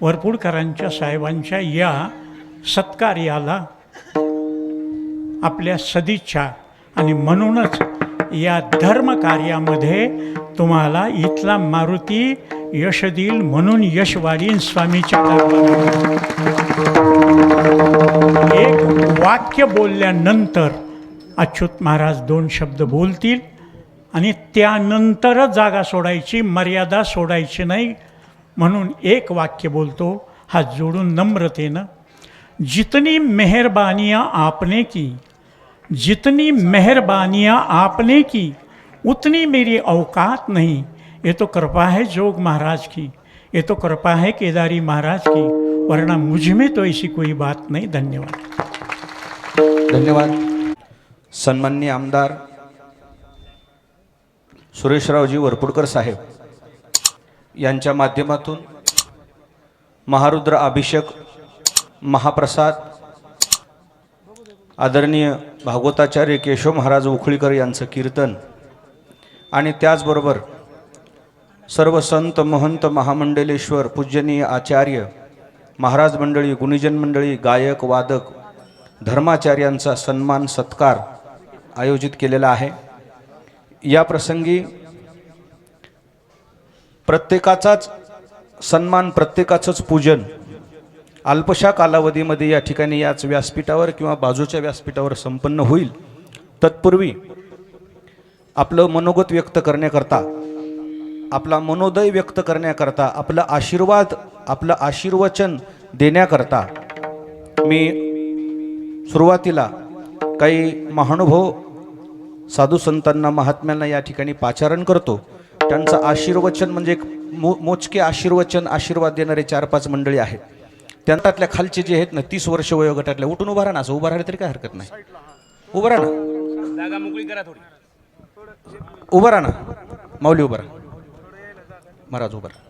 वरपुडकरांच्या साहेबांच्या या सत्कार्याला आपल्या सदिच्छा. आणि म्हणूनच या धर्मकार्यामध्ये तुम्हाला इथला मारुती यश देईल म्हणून यश वाढीन स्वामीच्या एक वाक्य बोलल्यानंतर अच्युत महाराज दोन शब्द बोलतील आणि त्यानंतरच जागा सोडायची मर्यादा सोडायची नाही म्हणून एक वाक्य बोलतो, हात जोडून नम्रतेनं, जितनी मेहरबानियाँ आपने की, जितनी मेहरबानियाँ आपने की, उतनी मेरी औकात नहीं। ये तो कृपा है जोग महाराज की, ये तो कृपा है केदारी महाराज की, वरना मुझमें तो ऐसी कोई बात नहीं। धन्यवाद। धन्यवाद। सन्माननीय आमदार सुरेशरावजी वरपुडकर साहेब। यांच्या माध्यमातून महारुद्र अभिषेक महाप्रसाद आदरणीय भागवताचार्य केशव महाराज उखळीकर यांचं कीर्तन आणि त्याचबरोबर सर्व संत महंत महामंडलेश्वर पूजनीय आचार्य महाराज मंडळी गुणीजन मंडळी गायक वादक धर्माचार्यांचा सन्मान सत्कार आयोजित केलेला आहे. या प्रसंगी प्रत्येकाचाच सन्मान प्रत्येकाचंच पूजन अल्पशा कालावधीमध्ये या ठिकाणी याच व्यासपीठावर किंवा बाजूच्या व्यासपीठावर संपन्न होईल. तत्पूर्वी आपलं मनोगत व्यक्त करण्याकरता आपला मनोदय व्यक्त करण्याकरता आपला आशीर्वाद आपलं आशीर्वचन देण्याकरता मी सुरुवातीला काही महानुभव साधू संतांना महात्म्यांना या ठिकाणी पाचारण करतो. त्यांचं आशीर्वचन म्हणजे एक मो मोजके आशीर्वचन आशीर्वाद देणारे चार पाच मंडळी आहेत. त्यांच्यातल्या खालचे जे आहेत ना तीस वर्ष वयोगटातल्या उठून उभा राहा ना असं उभा राहिलं तरी काय हरकत नाही. उभं राहा ना. जागा मोकळी करा थोडी. उभं राहा ना. माऊली उभं राहा. महाराज उभं राहा.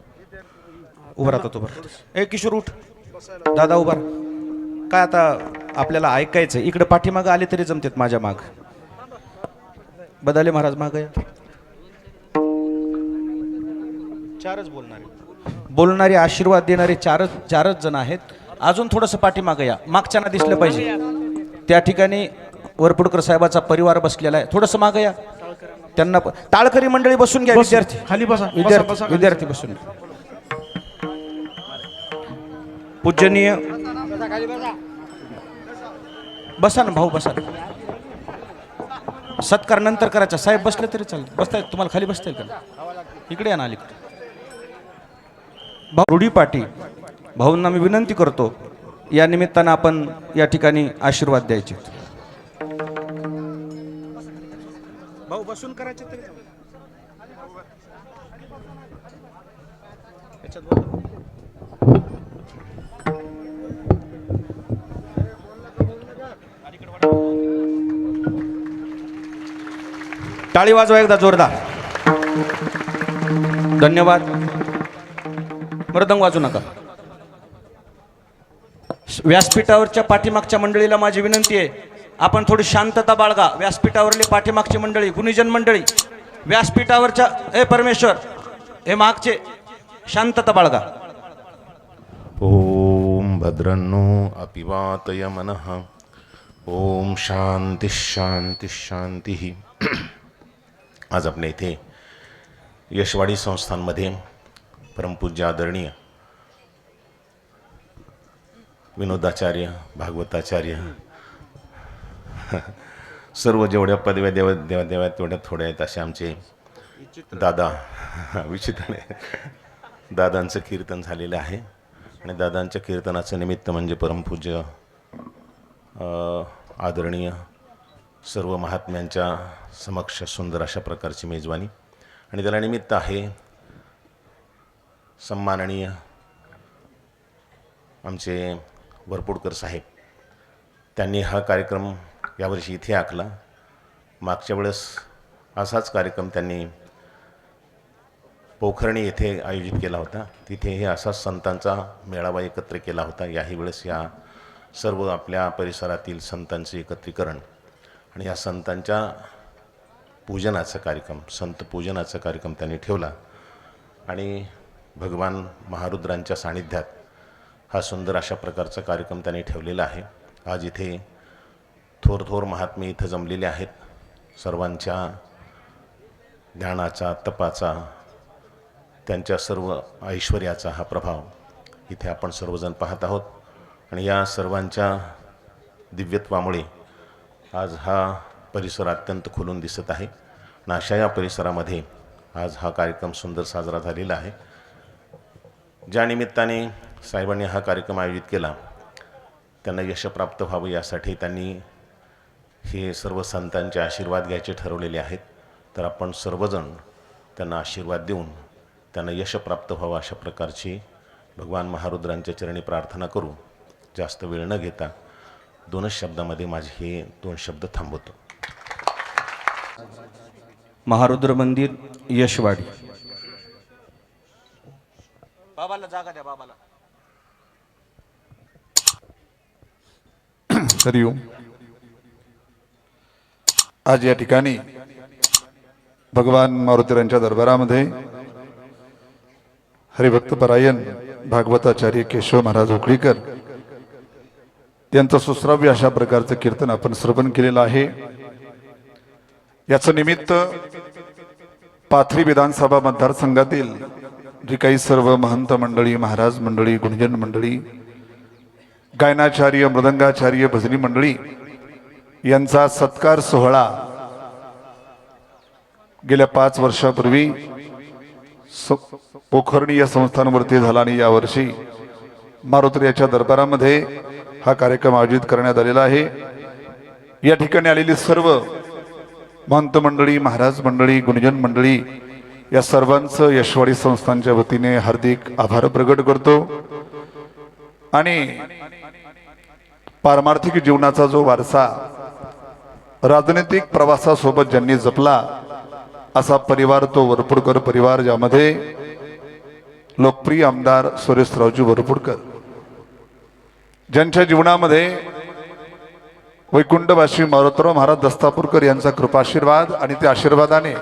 उभं राहतात उभं राहतात ए किशोर उठ. दादा उभा. काय आता आपल्याला ऐकायचं इकडे पाठीमागं आले तरी जमतात माझ्या माग. बदाले महाराज माग या. चारच बोलणारे. बोलणारे आशीर्वाद देणारे चारच चारच जण आहेत. अजून थोडंसं पाठीमागं या. मागच्यांना दिसलं पाहिजे. त्या ठिकाणी वरपुडकर साहेबाचा परिवार बसलेला आहे. थोडंसं मागं या. त्यांना प- टाळकरी मंडळी बसून घ्या विद्यार्थी. खाली बसा विद्यार्थी विद्यार्थी बसून. घ्या. पूजनीय. बसा ना भाऊ बसा. सत्कार नंतर करायचा. साहेब बसले तरी चालेल. बसताय? तुम्हाला खाली बसता येईल का? इकडे या ना अलीकडे. भाऊ रुडी पाटी. भाऊंना मी विनंती करतो या निमित्तानं आपण या ठिकाणी आशीर्वाद द्यायचे. भाऊ बसून करायचे. टाळी वाजवा एकदा जोरदार. धन्यवाद. मृदंग वाजू नका. व्यासपीठावरच्या पाठीमागच्या मंडळीला माझी विनंती आहे आपण थोडी शांतता बाळगा. व्यासपीठावरली पाठीमागची मंडळी गुणीजन मंडळी व्यासपीठावरच्या ए परमेश्वर हे मागचे शांतता बाळगा. ओम भद्रन्नो अपिवातय मनः. ओम शांती शांती शांती. आज आपल्या इथे यशवाडी संस्थांमध्ये परमपूज्य आदरणीय विनोदाचार्य भागवताचार्य सर्व जेवढ्या पदव्या देव देवा देवा तेवढ्या थोड्या आहेत असे आमचे दादा विचित्र. दादांचं कीर्तन झालेलं आहे. आणि दादांच्या कीर्तनाचं निमित्त म्हणजे परमपूज्य आदरणीय सर्व महात्म्यांच्या समक्ष सुंदर अशा प्रकारची मेजवानी. आणि त्याला निमित्त आहे सन्माननीय आमचे वरपुडकर साहेब त्यांनी हा कार्यक्रम यावर्षी इथे आखला. मागच्या वेळेस असाच कार्यक्रम त्यांनी पोखरणी येथे आयोजित केला होता. तिथेही असाच संतांचा मेळावा एकत्र केला होता. याही वेळेस या सर्व आपल्या परिसरातील संतांचे एकत्रीकरण आणि या संतांच्या पूजनाचा कार्यक्रम संत पूजनाचा कार्यक्रम त्यांनी ठेवला. आणि भगवान महारुद्रांच्या सानिध्यात हा सुंदर अशा प्रकारचा कार्यक्रम त्यांनी ठेवलेला आहे. आज इथे थोर थोर महात्मे इथं जमलेले आहेत. सर्वांच्या ज्ञानाचा तपाचा त्यांच्या सर्व ऐश्वर्याचा हा प्रभाव इथे आपण सर्वजण पाहत आहोत. आणि या सर्वांच्या दिव्यत्वामुळे आज हा परिसर अत्यंत खुलून दिसत आहे. आणि अशा या परिसरामध्ये आज हा कार्यक्रम सुंदर साजरा झालेला आहे. ज्या निमित्ताने साहेबांनी हा कार्यक्रम आयोजित केला त्यांना यश प्राप्त व्हावं यासाठी त्यांनी हे सर्व संतांचे आशीर्वाद घ्यायचे ठरवलेले आहेत. तर आपण सर्वजण त्यांना आशीर्वाद देऊन त्यांना यश प्राप्त व्हावं अशा प्रकारची भगवान महारुद्रांच्या चरणी प्रार्थना करू. जास्त वेळ न घेता दोनच शब्दामध्ये माझे हे दोन शब्द थांबवतो. महारुद्र मंदिर यशवाडी. बाबाला जागा द्या बाबाला. हरिओम आज या ठिकाणी भगवान मारुतीरांच्या दरबारामध्ये हरिभक्तपरायण भागवताचार्य केशव महाराज उकळीकर यांचं सुश्राव्य अशा प्रकारचं कीर्तन आपण श्रवण केलेलं आहे. याचं निमित्त पाथरी विधानसभा मतदारसंघातील जी काही सर्व महंत मंडळी महाराज मंडळी गुणजन मंडळी गायनाचार्य मृदंगाचार्य भजनी मंडळी यांचा सत्कार सोहळा गेल्या पाच वर्षापूर्वी स- या संस्थांवरती झाला आणि यावर्षी मारुत्री याच्या दरबारामध्ये हा कार्यक्रम आयोजित करण्यात आलेला आहे. या ठिकाणी आलेली सर्व महंत मंडळी महाराज मंडळी गुणजन मंडळी या सर्वांचं यशवाडी संस्थांच्या वतीने हार्दिक आभार प्रकट करतो. आणि पारमार्थिक जीवनाचा जो वारसा राजनैतिक प्रवासासोबत ज्यांनी जपला असा परिवार तो वरपुडकर परिवार ज्यामध्ये लोकप्रिय आमदार सुरेशरावजी वरपुडकर ज्यांच्या जीवनामध्ये वैकुंठवासी मारुतराव महाराज दस्तापूरकर यांचा कृपाशीर्वाद आणि त्या आशीर्वादाने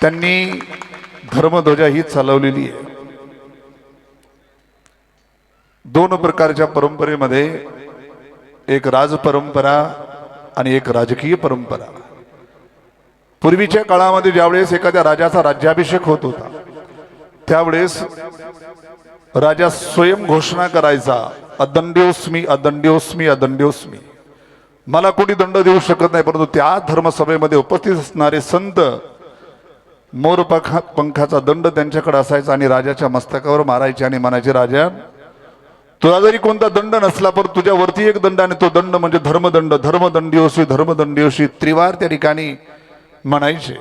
त्यांनी धर्मध्वजा ही चालवलेली आहे. दोन प्रकारच्या परंपरेमध्ये एक राज परंपरा आणि एक राजकीय परंपरा. पूर्वीच्या काळामध्ये ज्यावेळेस एखाद्या राजाचा राज्याभिषेक होत होता त्यावेळेस राजा स्वयं घोषणा करायचा अदंड्योस्मी अदंड्योस्मी अदंड्योस्मी मला कोणी दंड देऊ शकत नाही परंतु त्या धर्मसभेमध्ये उपस्थित असणारे संत मोर पंखा पंखाचा दंड त्यांच्याकडे असायचा आणि राजाच्या मस्तकावर मारायचे आणि म्हणायचे राजा तुला जरी कोणता दंड नसला पण तुझ्यावरती एक दंड आणि तो दंड म्हणजे धर्मदंड. धर्मदंडीवशी धर्मदंडीवशी त्रिवार त्या ठिकाणी म्हणायचे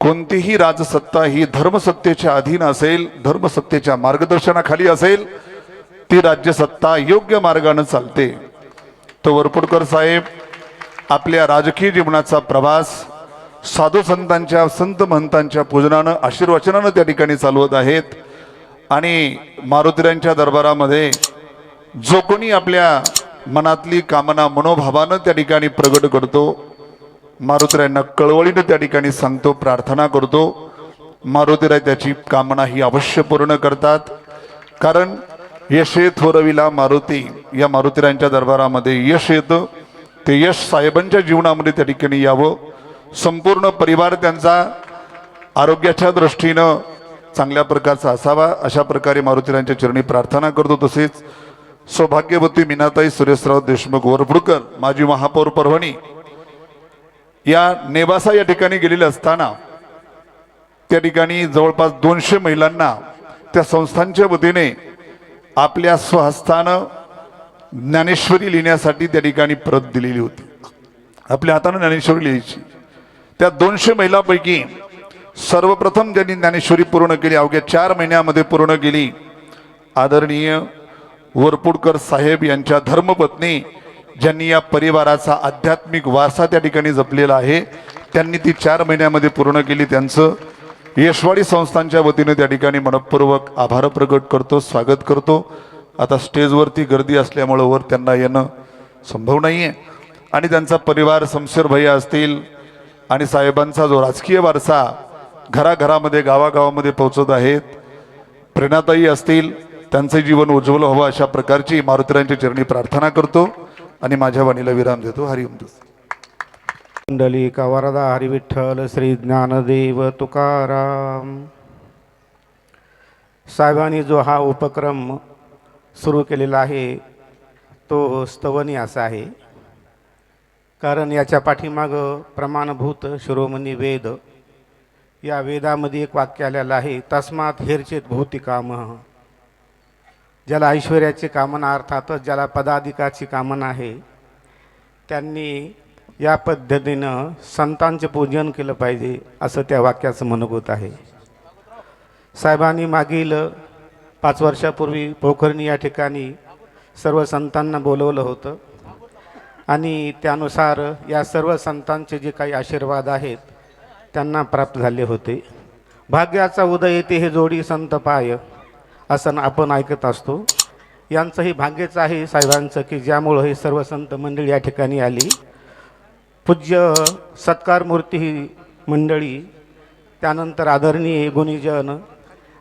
कोणतीही राजसत्ता ही धर्मसत्तेच्या अधीन असेल धर्मसत्तेच्या मार्गदर्शनाखाली असेल ती राज्यसत्ता योग्य मार्गाने चालते. तो वरपुडकर साहेब आपल्या राजकीय जीवनाचा प्रवास साधू संतांच्या संत महंतांच्या पूजनानं आशीर्वचनानं त्या ठिकाणी चालवत आहेत. आणि मारुतीरांच्या दरबारामध्ये जो कोणी आपल्या मनातली कामना मनोभावानं त्या ठिकाणी प्रगट करतो मारुतीरायांना कळवळीनं त्या ठिकाणी सांगतो प्रार्थना करतो मारुतीराय त्याची कामना ही अवश्य पूर्ण करतात. कारण यशे थोरविला हो मारुती या मारुतीरायांच्या दरबारामध्ये यश येतं. ते यश साहेबांच्या जीवनामध्ये त्या ठिकाणी यावं. संपूर्ण परिवार त्यांचा आरोग्याच्या दृष्टीनं चांगल्या प्रकारचा असावा. अशा प्रकारे मारुतीरांच्या चरणी प्रार्थना करतो. तसेच सौभाग्यवती मीनाताई सुरेशराव देशमुख वरपुडकर माजी महापौर परभणी या नेवासा या ठिकाणी गेलेले असताना त्या ठिकाणी जवळपास दोनशे महिलांना त्या संस्थांच्या वतीने आपल्या स्वहस्तानं ज्ञानेश्वरी लिहिण्यासाठी त्या ठिकाणी प्रत दिलेली होती. आपल्या हातानं ज्ञानेश्वरी लिहायची. त्या दोनशे महिलांपैकी सर्वप्रथम ज्यांनी ज्ञानेश्वरी पूर्ण केली अवघ्या चार महिन्यामध्ये पूर्ण केली आदरणीय वरपुडकर साहेब यांच्या धर्मपत्नी ज्यांनी या परिवाराचा आध्यात्मिक वारसा त्या ठिकाणी जपलेला आहे त्यांनी ती चार महिन्यामध्ये पूर्ण केली. त्यांचं यशवाडी संस्थांच्या वतीने त्या ठिकाणी मनपूर्वक आभार प्रकट करतो स्वागत करतो. आता स्टेजवरती गर्दी असल्यामुळं वर त्यांना येणं संभव नाही आहे आणि त्यांचा परिवार शमशेर भैया असतील आणि साहेबांचा जो राजकीय वारसा घराघरामध्ये गावागावामध्ये पोहोचत आहेत प्रेरणाताई असतील त्यांचं जीवन उज्ज्वल व्हावं अशा प्रकारची मारुतीरांच्या चरणी प्रार्थना करतो आणि माझ्या वाणीला विराम देतो. हरिओम कुंडलिका वरदा हरिविठ्ठल श्री ज्ञानदेव तुकाराम. साहेबांनी जो हा उपक्रम सुरू केलेला आहे तो स्तवनी असा आहे. कारण याच्या पाठीमागं प्रमाणभूत शिरोमणी वेद. या वेदामध्ये एक वाक्य आलेलं आहे तस्मात हेरचेत भौतिकाम ज्याला ऐश्वर्याची कामना अर्थातच ज्याला पदाधिकाची कामना आहे त्यांनी या पद्धतीनं संतांचे पूजन केलं पाहिजे असं त्या वाक्याचं मनोगत आहे. साहेबांनी मागील पाच वर्षापूर्वी पोखरणी या ठिकाणी सर्व संतांना बोलवलं होतं. आणि त्यानुसार या सर्व संतांचे जे काही आशीर्वाद आहेत त्यांना प्राप्त झाले होते. भाग्याचा उदय येते हे जोडी संत पाय असं आपण ऐकत असतो. यांचंही भाग्यच आहे साहेबांचं की ज्यामुळं हे सर्व संत मंडळी या ठिकाणी आली. पूज्य सत्कार मूर्ती ही मंडळी त्यानंतर आदरणीय गुणीजन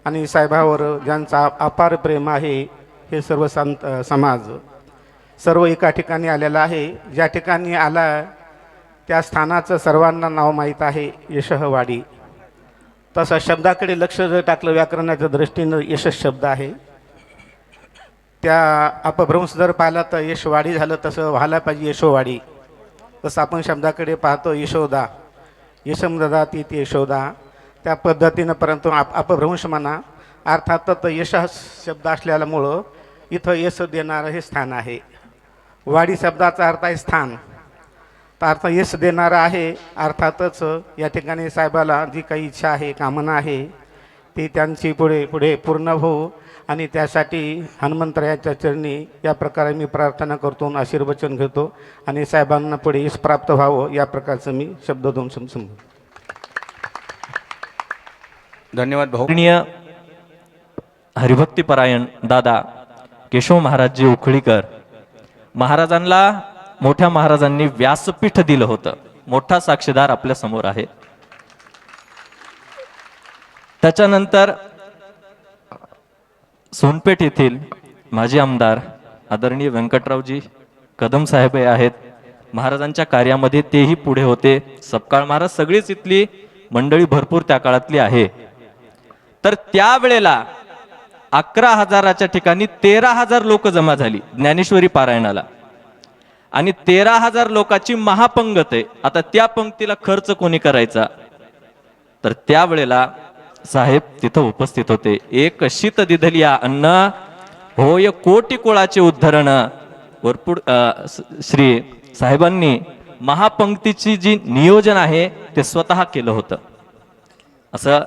आणि साहेबावर ज्यांचा अपार प्रेम आहे हे सर्व संत समाज सर्व एका ठिकाणी आलेला आहे. ज्या ठिकाणी आला त्या स्थानाचं सर्वांना नाव माहीत आहे यशहवाडी. तसं शब्दाकडे लक्ष जर टाकलं व्याकरणाच्या दृष्टीनं यशस शब्द आहे. त्या अपभ्रंश जर पाहिला तर यशवाडी झालं तसं व्हायला पाहिजे यशोवाडी. तसं आपण शब्दाकडे पाहतो यशोदा. यशमदा ती ती यशोदा. त्या पद्धतीनं परंतु आप अपभ्रंश म्हणा अर्थातच यश शब्द असल्यामुळं इथं यश देणारं हे स्थान आहे. वाडी शब्दाचा अर्थ आहे स्थान. तर अर्थ यश देणारं आहे अर्थातच या ठिकाणी साहेबाला जी काही इच्छा आहे कामना आहे ती त्यांची पुढे पुढे पूर्ण हो आणि त्यासाठी हनुमंतरायाच्या चरणी या प्रकारे मी प्रार्थना करतो आणि आशीर्वचन घेतो आणि साहेबांना पुढे यश प्राप्त व्हावं या प्रकारचं मी शब्द दोन समजून धन्यवाद भाऊ. आदरणीय हरिभक्तीपरायण दादा केशव महाराजजी उखळीकर महाराजांना मोठ्या महाराजांनी व्यासपीठ दिलं होतं. मोठा साक्षीदार आपल्यासमोर आहे. त्याच्यानंतर सोनपेठ येथील माजी आमदार आदरणीय व्यंकटरावजी कदम साहेब हे आहेत. महाराजांच्या कार्यामध्ये तेही पुढे होते. सपकाळ महाराज सगळीच इथली मंडळी भरपूर त्या काळातली आहे. तर त्यावेळेला अकरा हजाराच्या ठिकाणी तेरा हजार लोक जमा झाली ज्ञानेश्वरी पारायणाला. आणि तेरा हजार लोकांची महापंगत आहे. आता त्या पंक्तीला खर्च कोणी करायचा? तर त्यावेळेला साहेब तिथं उपस्थित होते. एक शीत दिधलिया अन्न होय कोटी कुळाचे उद्धरण. भरपूर श्री साहेबांनी महापंक्तीची जी नियोजन आहे ते स्वतः केलं होतं. असं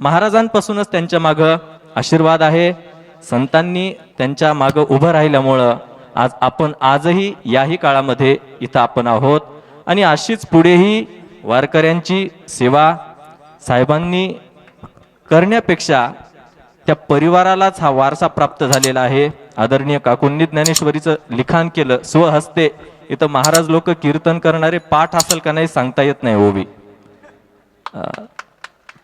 महाराजांपासूनच त्यांच्या मागं आशीर्वाद आहे. संतांनी त्यांच्या मागं उभं राहिल्यामुळं आज आपण आजही याही काळामध्ये इथं आपण आहोत. आणि अशीच पुढेही वारकऱ्यांची सेवा साहेबांनी करण्यापेक्षा त्या परिवारालाच हा वारसा प्राप्त झालेला आहे. आदरणीय काकूंनी ज्ञानेश्वरीचं लिखाण केलं स्वहस्ते इथं महाराज लोक कीर्तन करणारे पाठ असेल का नाही सांगता येत नाही ओवी.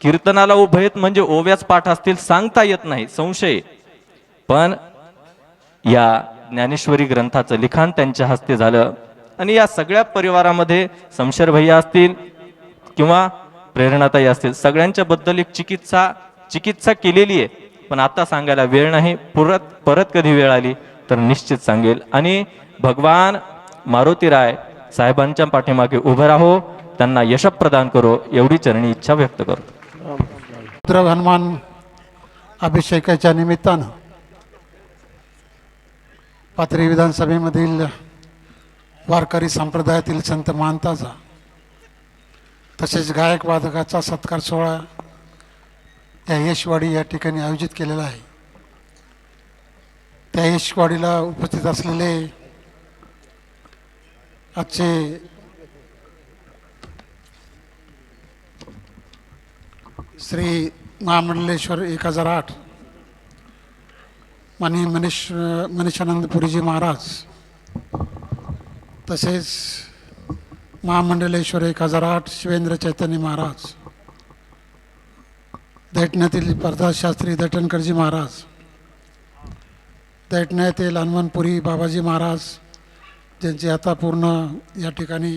कीर्तनाला उभयत म्हणजे ओव्याच पाठ असतील सांगता येत नाही संशय. पण या ज्ञानेश्वरी ग्रंथाचं लिखाण त्यांच्या हस्ते झालं आणि या सगळ्या परिवारामध्ये शमशेर भैया असतील किंवा प्रेरणाताई असतील सगळ्यांच्या बद्दल एक चिकित्सा चिकित्सा केलेली आहे. पण आता सांगायला वेळ नाही परत परत कधी वेळ आली तर निश्चित सांगेल. आणि भगवान मारुतीराय साहेबांच्या पाठीमागे उभं राहो त्यांना यश प्रदान करो एवढी चरणी इच्छा व्यक्त करतो पुत्र हनुमान अभिषेकाच्या निमित्तानं पाथरी विधानसभेमधील वारकरी संप्रदायातील संत मानताचा तसेच गायक वादकाचा सत्कार सोहळा त्या यशवाडी या ठिकाणी आयोजित केलेला आहे. त्या यशवाडीला उपस्थित असलेले आजचे श्री महामंडलेश्वर एक हजार आठ. माननीय मनीष मनीषानंद पुरीजी महाराज. तसेच महामंडलेश्वर एक हजार आठ शिवेंद्र चैतन्य महाराज. दैठण्यातील प्रधानशास्त्री दैठणकरजी महाराज. दैठण्या येथील हनुमानपुरी बाबाजी महाराज ज्यांचे आता पूर्ण या ठिकाणी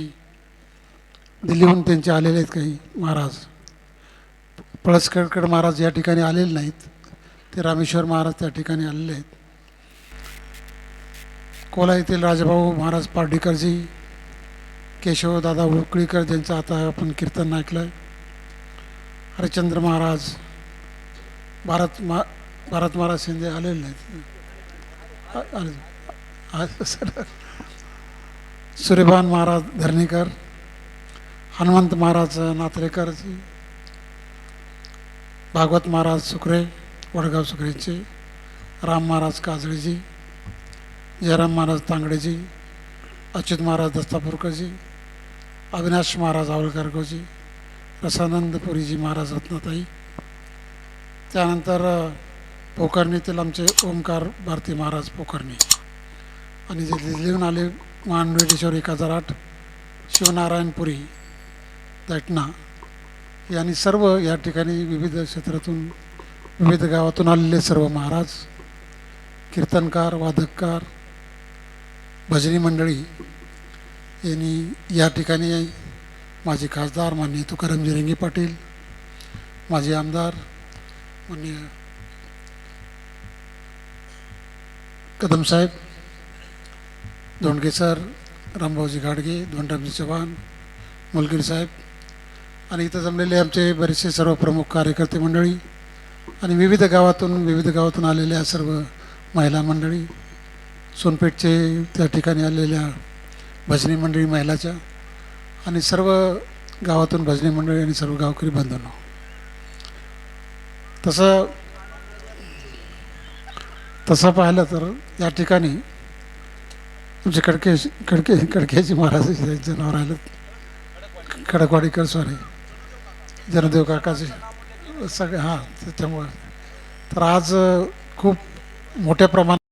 दिल्लीहून त्यांचे आलेले आहेत काही महाराज. पळसखेडकर महाराज या ठिकाणी आलेले नाहीत. ते रामेश्वर महाराज त्या ठिकाणी आलेले आहेत. कोला येथील राजभाऊ महाराज पार्डीकरजी केशवदादा उकळीकर ज्यांचं आता आपण कीर्तन ऐकलं आहे हरिचंद्र महाराज भारत मा भारत महाराज शिंदे आलेले नाहीत. सर. सूर्यभान महाराज धरणेकर हनुमंत महाराज नात्रेकरजी भागवत महाराज सुकरे वडगाव सुकरेचे राम महाराज काजळेजी जयराम महाराज तांगडेजी अच्युत महाराज दस्तापूरकरजी अविनाश महाराज आवळकरगोजी रसानंदपुरीजी महाराज रत्नाताई. त्यानंतर अ, पोखरणीतील आमचे ओमकार भारती महाराज पोखरणी. आणि जे लिहून आले मानवेटेश्वर एक हजार आठ शिवनारायणपुरी दटना. यांनी सर्व या ठिकाणी विविध क्षेत्रातून विविध गावातून आलेले सर्व महाराज कीर्तनकार वादककार भजनी मंडळी यांनी या ठिकाणी माझे खासदार माननीय तुकाराम जिरंगी पाटील माझे आमदार माननीय कदम साहेब धोंडगे सर रामभाऊजी गाडगे धोंडरामजी चव्हाण मुलगीर साहेब आणि इथं जमलेले आमचे बरेचसे सर्व प्रमुख कार्यकर्ते मंडळी आणि विविध गावातून विविध गावातून आलेल्या सर्व महिला मंडळी सोनपेठचे त्या ठिकाणी आलेल्या भजनी मंडळी महिलाच्या आणि सर्व गावातून भजनी मंडळी आणि सर्व गावकरी बंधनं. तसं तसं पाहिलं तर या ठिकाणी तुमचे खडके खडके कडकेजी महाराज जनावर आलं खडकवाडीकर सॉरी जनदेव काकाचे सगळे हां त्याच्यामुळे. तर आज खूप मोठ्या प्रमाणात